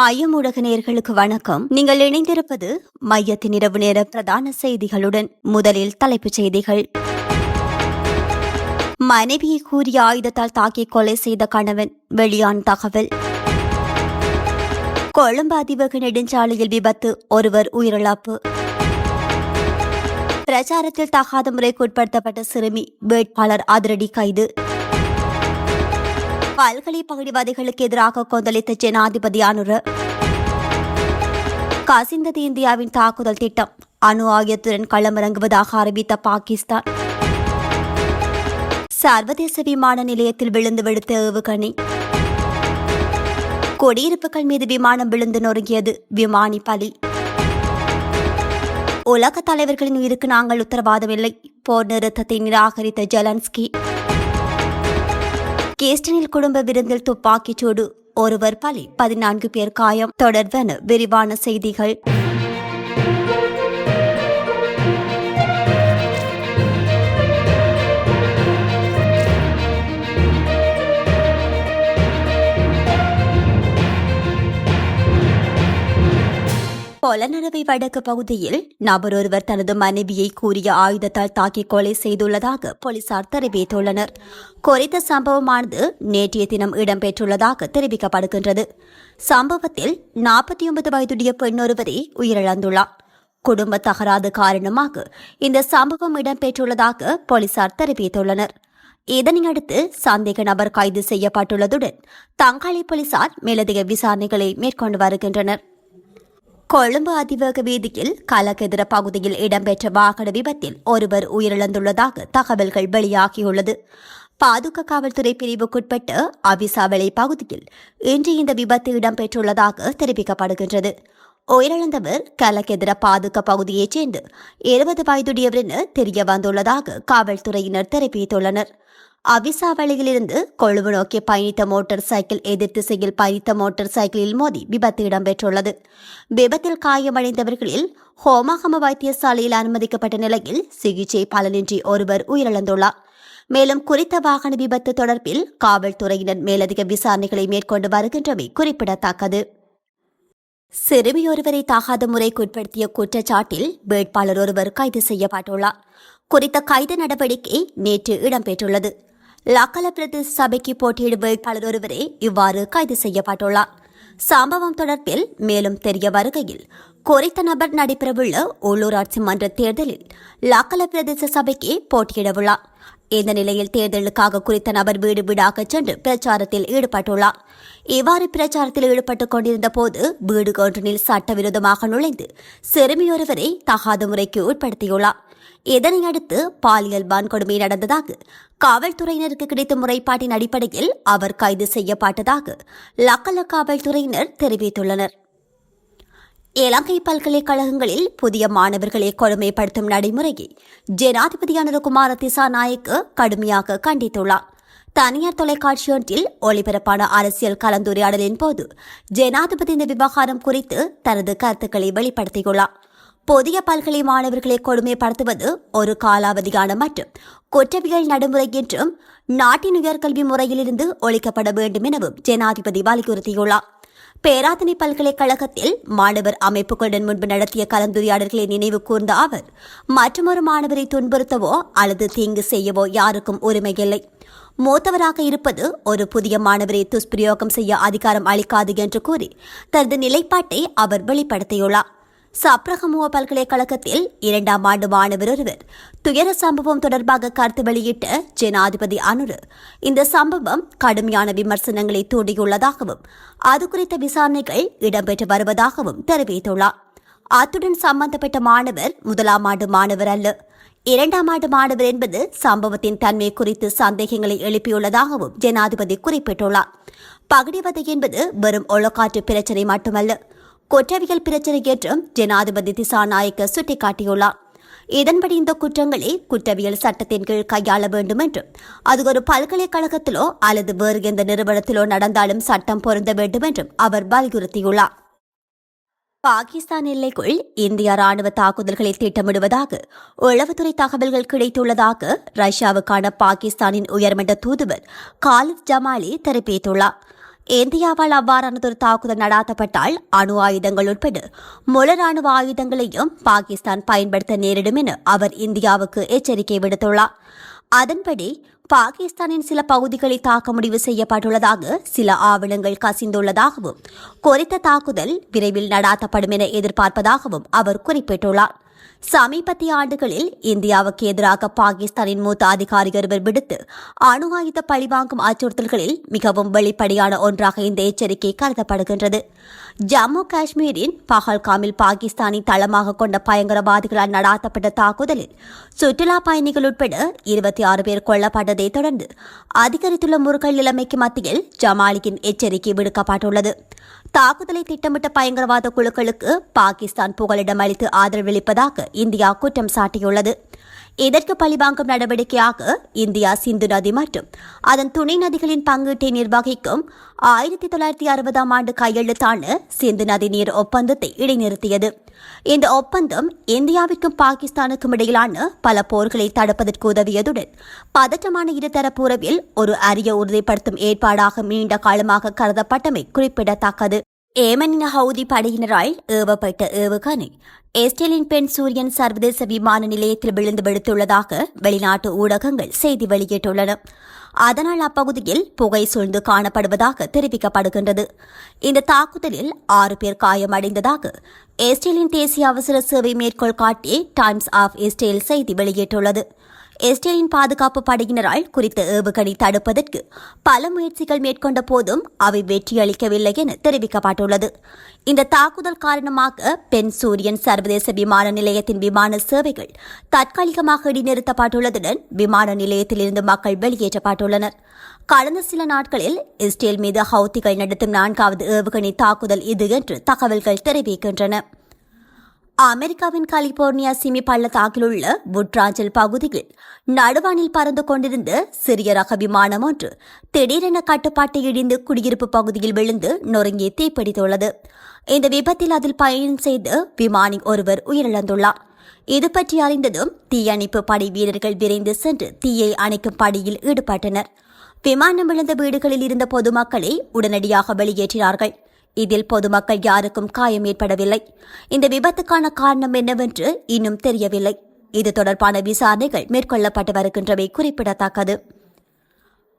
மையம் ஊடக வணக்கம். நீங்கள் இணைந்திருப்பது மையத்தின் இரவு நேர பிரதான செய்திகளுடன் முதலில் தலைப்புச் செய்திகள். மனைவியை கூறிய ஆயுதத்தால் தாக்கி கொலை செய்த கணவன் வெளியான் தகவல். கொழும்பு அதிவேக நெடுஞ்சாலையில் விபத்து ஒருவர் உயிரிழப்பு. பிரச்சாரத்தில் தகாத முறைக்கு உட்படுத்தப்பட்ட சிறுமி வேட்பாளர் அதிரடி கைது. பல்கலை பகுதிவாதிகளுக்கு எதிராக கொந்தளித்த ஜனாதிபதி அனுர. கசிந்தது இந்தியாவின் தாக்குதல் திட்டம். அணு ஆயுதத்துடன் களமிறங்குவதாக அறிவித்த பாகிஸ்தான். சர்வதேச விமான நிலையத்தில் விழுந்து வெடித்த ஏவுகணை. குடியிருப்புகள் மீது விமானம் விழுந்து நொறுங்கியது விமானி பலி. உலக தலைவர்களின் உயிருக்கு நாங்கள் உத்தரவாதமில்லை போர் நிறுத்தத்தை நிராகரித்த ஜெலன்ஸ்கி. கேஸ்டனில் குடும்ப விருந்தில் துப்பாக்கிச் சூடு. ஒருவர் பலி. பதினான்கு பேர் காயம். தொடர்பான விரிவான செய்திகள். பொலனறுவை வடக்கு பகுதியில் நபர் ஒருவர் தனது மனைவியை கூறிய ஆயுதத்தால் தாக்கி கொலை செய்துள்ளதாக போலீசார் தெரிவித்துள்ளனர். குறித்த சம்பவமானது நேற்றைய தினம் இடம்பெற்றுள்ளதாக தெரிவிக்கப்படுகின்றது. சம்பவத்தில் நாற்பத்தி ஒன்பது வயதுடைய பெண்ணொருவரே உயிரிழந்துள்ளார். குடும்ப தகராறு காரணமாக இந்த சம்பவம் இடம்பெற்றுள்ளதாக போலீசார் தெரிவித்துள்ளனர். இதனையடுத்து சந்தேக நபர் கைது செய்யப்பட்டுள்ளதுடன் தங்காளி போலீசார் மேலதிக விசாரணைகளை மேற்கொண்டு வருகின்றனர். கொழும்பு அதிவேக வீதியில் கலக்கெதிர பகுதியில் இடம்பெற்ற வாகன விபத்தில் ஒருவர் உயிரிழந்துள்ளதாக தகவல்கள் வெளியாகியுள்ளது. பாதுகா காவல்துறை பிரிவுக்குட்பட்ட அவிசாவளை பகுதியில் இன்று இந்த விபத்து இடம்பெற்றுள்ளதாக தெரிவிக்கப்படுகின்றது. உயிரிழந்தவர் கலக்கெதிர பாதுகா பகுதியைச் சேர்ந்து இருபது வயதுடையவர் என தெரிய வந்துள்ளதாக காவல்துறையினர் தெரிவித்துள்ளனர். அவிசாவளியிலிருந்து கொழும்பு நோக்கி பயணித்த மோட்டார் சைக்கிள் எதிர் திசையில் பயணித்த மோட்டார் சைக்கிளில் மோதி விபத்து இடம்பெற்றுள்ளது. விபத்தில் காயமடைந்தவர்களில் ஹோமாகம வைத்தியசாலையில் அனுமதிக்கப்பட்ட நிலையில் சிகிச்சை பலனின்றி ஒருவர் உயிரிழந்துள்ளார். மேலும் குறித்த வாகன விபத்து தொடர்பில் காவல்துறையினர் மேலதிக விசாரணைகளை மேற்கொண்டு வருகின்றமை குறிப்பிடத்தக்கது. சிறுமியொருவரை தாகாத முறைக்கு உட்படுத்திய குற்றச்சாட்டில் வேட்பாளர் ஒருவர் கைது செய்யப்பட்டுள்ளார். குறித்த கைது நடவடிக்கை நேற்று இடம்பெற்றுள்ளது. லக்கல பிரதேச சபைக்கு போட்டியிடும் வேட்பாளர் ஒருவரே இவ்வாறு கைது செய்யப்பட்டுள்ளார். சம்பவம் தொடர்பில் மேலும் தெரிய வருகையில் குறித்த நபர் நடைபெறவுள்ள உள்ளூராட்சி மன்ற தேர்தலில் லக்கல பிரதேச சபைக்கு போட்டியிடவுள்ளார். இந்த நிலையில் தேர்தலுக்காக குறித்த நபர் வீடு வீடாக சென்று பிரச்சாரத்தில் ஈடுபட்டுள்ளார். இவ்வாறு பிரச்சாரத்தில் ஈடுபட்டுக் கொண்டிருந்த போது வீடு ஒன்றினில் சட்டவிரோதமாக நுழைந்து சிறுமியொருவரை தகாத முறைக்கு உட்படுத்தியுள்ளார். இதனையடுத்து பாலியல் வன்கொடுமை நடந்ததாக காவல்துறையினருக்கு கிடைத்த முறைப்பாட்டின் அடிப்படையில் அவர் கைது செய்யப்பட்டதாக லக்கல காவல்துறையினர் தெரிவித்துள்ளனர். இலங்கை பல்கலைக்கழகங்களில் புதிய மாணவர்களை கொடுமைப்படுத்தும் நடைமுறையை ஜனாதிபதி அனுரகுமார திசாநாயக்கு கடுமையாக கண்டித்துள்ளார். தனியார் தொலைக்காட்சி ஒன்றில் ஒளிபரப்பான அரசியல் கலந்துரையாடலின் போது ஜனாதிபதி இந்த விவகாரம் குறித்து தனது கருத்துக்களை வெளிப்படுத்தியுள்ளார். புதிய பல்கலை மாணவர்களை கொடுமைப்படுத்துவது ஒரு காலாவதியான மற்றும் குற்றவியல் நடைமுறை என்றும் நாட்டின் உயர்கல்வி முறையிலிருந்து ஒழிக்கப்பட வேண்டும் எனவும் ஜனாதிபதி வலியுறுத்தியுள்ளார். பேராதனை பல்கலைக்கழகத்தில் மாணவர் அமைப்புகளுடன் முன்பு நடத்திய கலந்துரையாடல்களை நினைவு கூர்ந்த அவர் மற்றொரு மாணவரை துன்புறுத்தவோ அல்லது தீங்கு செய்யவோ யாருக்கும் உரிமையில்லை. மூத்தவராக இருப்பது ஒரு புதிய மாணவரை துஷ்பிரயோகம் செய்ய அதிகாரம் அளிக்காது என்று கூறி தனது நிலைப்பாட்டை அவர் வெளிப்படுத்தியுள்ளார். சப்ரகமுவ பல்கலைக்கழகத்தில் இரண்டாம் ஆண்டு மாணவர் ஒருவர் துயர சம்பவம் தொடர்பாக கருத்து வெளியிட்ட ஜனாதிபதி அனுரு இந்த சம்பவம் கடுமையான விமர்சனங்களை தூண்டியுள்ளதாகவும் அது குறித்த விசாரணைகள் இடம்பெற்று வருவதாகவும் தெரிவித்துள்ளார். அத்துடன் சம்பந்தப்பட்ட மாணவர் முதலாம் ஆண்டு மாணவர் அல்ல. இரண்டாம் ஆண்டு மாணவர் என்பது சம்பவத்தின் தன்மை குறித்து சந்தேகங்களை எழுப்பியுள்ளதாகவும் ஜனாதிபதி குறிப்பிட்டுள்ளார். பகடிவதை என்பது வெறும் ஒழுக்காற்று பிரச்சினை மட்டுமல்ல குற்றவியல் பிரச்சினை என்றும் ஜனாதிபதி திசாநாயக்க சுட்டிக்காட்டியுள்ளார். இதன்படி இந்த குற்றங்களை குற்றவியல் சட்டத்தின் கீழ் கையாள வேண்டும் என்றும் அது ஒரு பல்கலைக்கழகத்திலோ அல்லது வேறு எந்த நிறுவனத்திலோ நடந்தாலும் சட்டம் பொருந்த வேண்டும் என்றும் அவர் வலியுறுத்தியுள்ளார். பாகிஸ்தான் எல்லைக்குள் இந்திய ராணுவ தாக்குதல்களை திட்டமிடுவதாக உளவுத்துறை தகவல்கள் கிடைத்துள்ளதாக ரஷ்யாவுக்கான பாகிஸ்தானின் உயர்மட்ட தூதுவர் காலித் ஜமாலி தெரிவித்துள்ளார். இந்தியாவால் அவ்வாறானதொரு தாக்குதல் நடாத்தப்பட்டால் அணு ஆயுதங்கள் உட்பட முழு ராணுவ ஆயுதங்களையும் பாகிஸ்தான் பயன்படுத்த நேரிடும் என அவர் இந்தியாவுக்கு எச்சரிக்கை விடுத்துள்ளார். அதன்படி பாகிஸ்தானின் சில பகுதிகளை தாக்க முடிவு செய்யப்பட்டுள்ளதாக சில ஆவணங்கள் கசிந்துள்ளதாகவும் குறித்த தாக்குதல் விரைவில் நடாத்தப்படும் என எதிர்பார்ப்பதாகவும் அவர் குறிப்பிட்டுள்ளார். சமீபத்திய ஆண்டுகளில் இந்தியாவுக்கு எதிராக பாகிஸ்தானின் மூத்த அதிகாரி ஒருவர் விடுத்து அணு ஆயுத பழிவாங்கும் அச்சுறுத்தல்களில் மிகவும் வெளிப்படையான ஒன்றாக இந்த எச்சரிக்கை கருதப்படுகின்றது. ஜம்மு காஷ்மீரின் பஹல்காமில் பாகிஸ்தானை தளமாக கொண்ட பயங்கரவாதிகளால் நடாத்தப்பட்ட தாக்குதலில் சுற்றுலா பயணிகள் உட்பட இருபத்தி ஆறு பேர் கொல்லப்பட்டதை தொடர்ந்து அதிகரித்துள்ள முருகல் நிலைமைக்கு மத்தியில் ஜமாலியின் எச்சரிக்கை விடுக்கப்பட்டுள்ளது. தாக்குதலை திட்டமிட்ட பயங்கரவாத குழுக்களுக்கு பாகிஸ்தான் புகலிடம் அளித்து ஆதரவளிப்பதாக இந்தியா குற்றம் சாட்டியுள்ளது. இதற்கு பழிவாங்கும் நடவடிக்கையாக இந்தியா சிந்து நதி மற்றும் அதன் துணை நதிகளின் பங்கீட்டை நிர்வகிக்கும் ஆயிரத்தி தொள்ளாயிரத்தி அறுபதாம் ஆண்டு கையெழுத்தான சிந்து நதி நீர் ஒப்பந்தத்தை இடைநிறுத்தியது. இந்த ஒப்பந்தம் இந்தியாவிற்கும் பாகிஸ்தானுக்கும் இடையிலான பல போர்களை தடுப்பதற்கு உதவியதுடன் பதற்றமான இருதரப்பு உறவில் ஒரு அரிய உறுதிப்படுத்தும் ஏற்பாடாக நீண்ட காலமாக கருதப்பட்டமை குறிப்பிடத்தக்கது. ஏமனின் ஹவுதி படையினரால் ஏவப்பட்ட ஏவுகணை எஸ்டேலின் பெண் சூரியன் சர்வதேச விமான நிலையத்தில் விழுந்து வெடித்துள்ளதாக வெளிநாட்டு ஊடகங்கள் செய்தி வெளியிட்டுள்ளன. அதனால் அப்பகுதியில் புகை சூழ்ந்து காணப்படுவதாக தெரிவிக்கப்படுகின்றது. இந்த தாக்குதலில் ஆறு பேர் காயமடைந்ததாக எஸ்டேலின் தேசிய அவசர சேவை மேற்கோள் காட்டி டைம்ஸ் ஆஃப் எஸ்டேல் செய்தி வெளியிட்டுள்ளது. இஸ்ரேலின் பாதுகாப்பு படையினரால் குறித்த ஏவுகணை தடுப்பதற்கு பல முயற்சிகள் மேற்கொண்ட போதும் அவை வெற்றியளிக்கவில்லை என தெரிவிக்கப்பட்டுள்ளது. இந்த தாக்குதல் காரணமாக பெண் சூரியன் சர்வதேச விமான நிலையத்தின் விமான சேவைகள் தற்காலிகமாக இடைநிறுத்தப்பட்டுள்ளதுடன் விமான நிலையத்திலிருந்து மக்கள் வெளியேற்றப்பட்டுள்ளனர். கடந்த சில நாட்களில் இஸ்ரேல் மீது ஹவுத்திகள் நடத்தும் நான்காவது ஏவுகணை தாக்குதல் இது என்று தகவல்கள் தெரிவிக்கின்றன. அமெரிக்காவின் கலிபோர்னியா சிமி பள்ளத்தாக்கில் உள்ள புட்ராஞ்சல் பகுதியில் நடுவானில் பறந்து கொண்டிருந்த சிறிய ரக விமானம் ஒன்று திடீரென கட்டுப்பாட்டை இடிந்து குடியிருப்பு பகுதியில் விழுந்து நொறுங்கி தீப்பிடித்துள்ளது. இந்த விபத்தில் அதில் பயணம் செய்து விமானி ஒருவர் உயிரிழந்துள்ளார். இது பற்றி அறிந்ததும் தீயணைப்பு படை வீரர்கள் விரைந்து சென்று தீயை அணைக்கும் பணியில் ஈடுபட்டனர். விமானம் விழுந்த வீடுகளில் இருந்த பொதுமக்களை உடனடியாக வெளியேற்றினார்கள். இதில் பொதுமக்கள் யாருக்கும் காயம் ஏற்படவில்லை. இந்த விபத்துக்கான காரணம் என்னவென்று இன்னும் தெரியவில்லை. இது தொடர்பான விசாரணைகள் மேற்கொள்ளப்பட்டு வருகின்றவை குறிப்பிடத்தக்கது.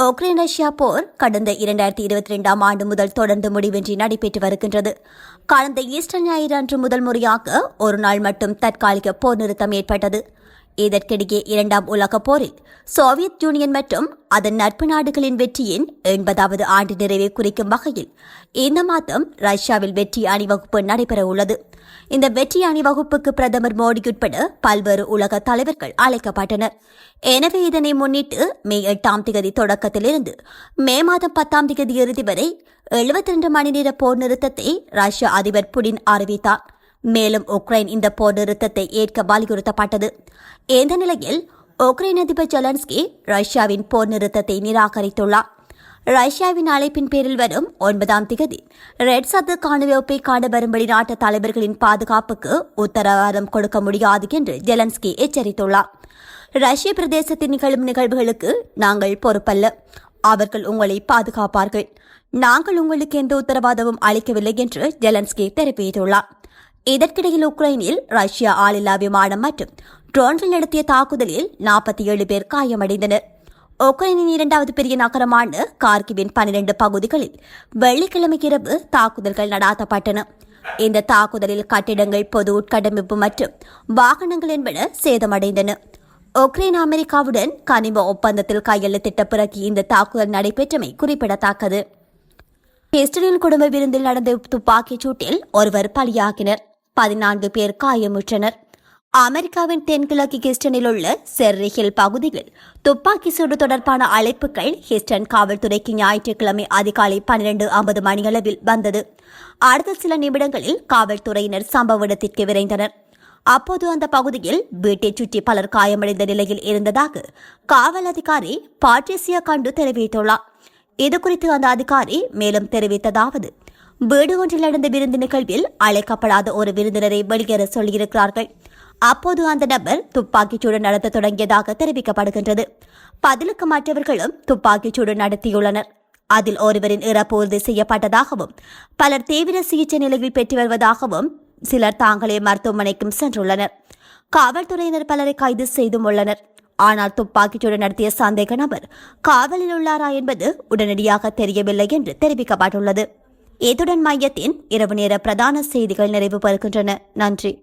உக்ரைன் ரஷ்யா போர் கடந்த இரண்டாயிரத்தி இருபத்தி ரெண்டாம் ஆண்டு முதல் தொடர்ந்து முடிவின்றி நடைபெற்று வருகின்றது. கடந்த ஈஸ்டர் ஞாயிறு அன்று முதல் முறையாக ஒரு நாள் மட்டும் தற்காலிக போர் நிறுத்தம் ஏற்பட்டது. இதற்கிடையே இரண்டாம் உலகப் போரில் சோவியத் யூனியன் மற்றும் அதன் நட்பு நாடுகளின் வெற்றியின் எண்பதாவது ஆண்டு நிறைவை குறிக்கும் வகையில் இந்த மாதம் ரஷ்யாவில் வெற்றி அணிவகுப்பு நடைபெற உள்ளது இந்த வெற்றி அணிவகுப்புக்கு பிரதமர் மோடி உட்பட பல்வேறு உலக தலைவர்கள் அழைக்கப்பட்டனர். எனவே இதனை முன்னிட்டு மே எட்டாம் தேதி தொடக்கத்திலிருந்து மே மாதம் பத்தாம் தேதி இறுதி வரை எழுபத்தி ரெண்டு மணி நேர போர் நிறுத்தத்தை ரஷ்ய அதிபர் புடின் அறிவித்தார். மேலும் உக்ரைன் இந்த போர் நிறுத்தத்தை ஏற்க வலியுறுத்தப்பட்டது. இந்த நிலையில் உக்ரைன் அதிபர் ஜெலன்ஸ்கி ரஷ்யாவின் போர் நிறுத்தத்தை நிராகரித்துள்ளார். ரஷ்யாவின் அழைப்பின் பேரில் வரும் ஒன்பதாம் திகதி ரெட் சத்து காணுவப்பை காண வரும்படி நாட்டு தலைவர்களின் பாதுகாப்புக்கு உத்தரவாதம் கொடுக்க முடியாது என்று ஜெலன்ஸ்கி எச்சரித்துள்ளார். ரஷ்ய பிரதேசத்தில் நிகழும் நிகழ்வுகளுக்கு நாங்கள் பொறுப்பல்ல. அவர்கள் உங்களை பாதுகாப்பார்கள். நாங்கள் உங்களுக்கு எந்த உத்தரவாதமும் அளிக்கவில்லை என்று ஜெலன்ஸ்கி தெரிவித்துள்ளார். இதற்கிடையில் உக்ரைனில் ரஷ்யா ஆளில்லா விமானம் மற்றும் ட்ரோன்கள் நடத்திய தாக்குதலில் நாற்பத்தி ஏழு பேர் காயமடைந்தனர். உக்ரைனின் இரண்டாவது பெரிய நகரமான கார்கிவின் பனிரெண்டு பகுதிகளில் வெள்ளிக்கிழமை இரவு தாக்குதல்கள் நடாத்தப்பட்டன. இந்த தாக்குதலில் கட்டிடங்கள் பொது உட்கட்டமைப்பு மற்றும் வாகனங்கள் என்பன சேதமடைந்தன. உக்ரைன் அமெரிக்காவுடன் கனிம ஒப்பந்தத்தில் கையெழுத்திட்ட பிறகு இந்த தாக்குதல் நடைபெற்றமை குறிப்பிடத்தக்கது. ஹெஸ்டனின் குடும்ப விருந்தில் நடந்த துப்பாக்கிச் சூட்டில் ஒருவர் பலியாகினர். பதினான்கு பேர் காயமுற்றனர். அமெரிக்காவின் தென்கிழக்கு ஹிஸ்டனில் உள்ள செர்ரி ஹில் பகுதியில் துப்பாக்கி சூடு தொடர்பான அழைப்புகள் ஹிஸ்டன் காவல்துறைக்கு ஞாயிற்றுக்கிழமை அதிகாலை பன்னிரண்டு ஐம்பது மணியளவில் வந்தது. அடுத்த சில நிமிடங்களில் காவல்துறையினர் சம்பவ இடத்திற்கு விரைந்தனர். அப்போது அந்த பகுதியில் வீட்டைச் சுற்றி பலர் காயமடைந்த நிலையில் இருந்ததாக காவல் அதிகாரி பாட்ரிசியா கண்டு தெரிவித்துள்ளார். இதுகுறித்து அந்த அதிகாரி மேலும் தெரிவித்ததாவது வீடு ஒன்றில் நடந்த விருந்து நிகழ்வில் அழைக்கப்படாத ஒரு விருந்தினரை வெளியேற சொல்லியிருக்கிறார்கள். அப்போது அந்த நபர் துப்பாக்கிச்சூடு நடத்த தொடங்கியதாக தெரிவிக்கப்படுகின்றது. பதிலுக்கு மற்றவர்களும் துப்பாக்கிச்சூடு நடத்தியுள்ளனர். அதில் ஒருவரின் இறப்பு உறுதி செய்யப்பட்டதாகவும் பலர் தீவிர சிகிச்சை நிலையில் பெற்று வருவதாகவும் சிலர் தாங்களே மருத்துவமனைக்கும் சென்றுள்ளனர். காவல்துறையினர் பலரை கைது செய்தும் உள்ளனர். ஆனால் துப்பாக்கிச்சூடு நடத்திய சந்தேக நபர் காவலில் உள்ளாரா என்பது உடனடியாக தெரியவில்லை என்று தெரிவிக்கப்பட்டுள்ளது. இத்துடன் மையத்தின் இரவு நேர பிரதான செய்திகள் நிறைவு பெறுகின்றன. நன்றி.